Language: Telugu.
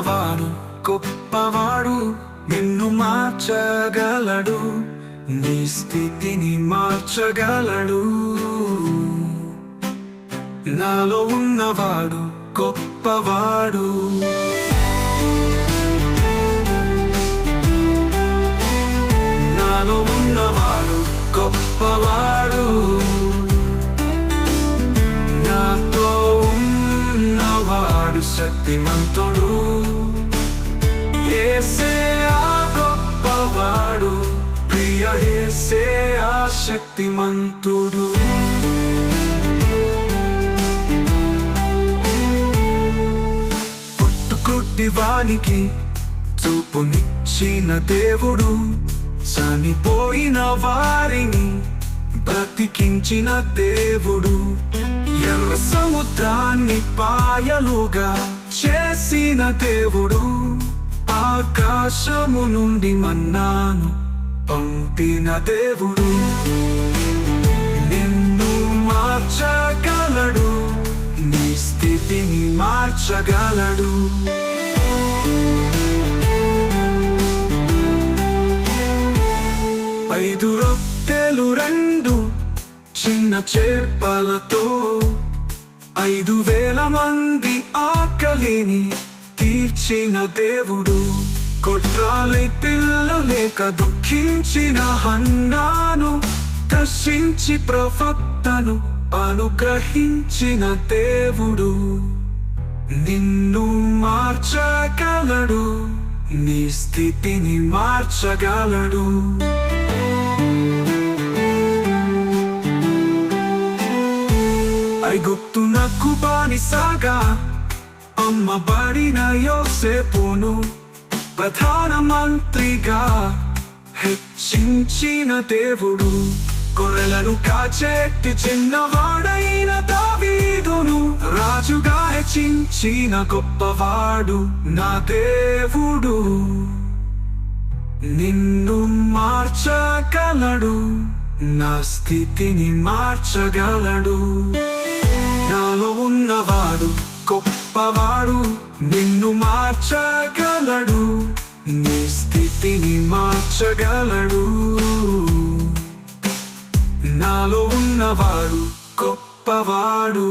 గొప్పవాడు గొప్పవాడు నిన్ను మార్చగలడు నీ స్థితిని మార్చగలడు. నాలో ఉన్నవాడు గొప్పవాడు. నాలో ఉన్నవాడు గొప్పవాడు. నాతో ఉన్నవాడు శక్తిమంతుడు. ప్రియ ఏసే ఆ శక్తిమంతుడు పుట్టుకుట్టి వానికి చూపునిచ్చిన దేవుడు చనిపోయిన వారిని బ్రతికించిన దేవుడు. ఎర్ర సముద్రాన్ని పాయలుగా చేసిన దేవుడు ఆకాశము నుండి మన్నాను పుట్టిన దేవుడు. నిన్ను మార్చగలడు. నీ స్థితిని మార్చగలడు. ఐదు రొట్టెలు రెండు చిన్న చేపలతో. ఐదు వేల మంది ఆకలిని తీర్చిన దేవుడు. కొట్రాలి పిల్లలేక దుఃఖించిన హన్నాను దర్శించి ప్రవక్తను అనుగ్రహించిన దేవుడు. నిన్ను మార్చగలడు నీ స్థితిని మార్చగలడు. ఐగుప్తునకు బానిసాగా అమ్మబడిన యోసేపును ప్రధానమంత్రిగా హెచ్చించిన దేవుడు గొర్రెలను కాచేటి చిన్నవాడైన దావీదును రాజుగా హెచ్చించిన గొప్పవాడు నా దేవుడు. నిన్ను మార్చగలడు నా స్థితిని మార్చగలడు. నాలో ఉన్నవాడు గొప్పవాడు నిన్ను మార్చగలడు నీ స్థితిని మార్చగలడు. నాలో ఉన్నవాడు గొప్పవాడు.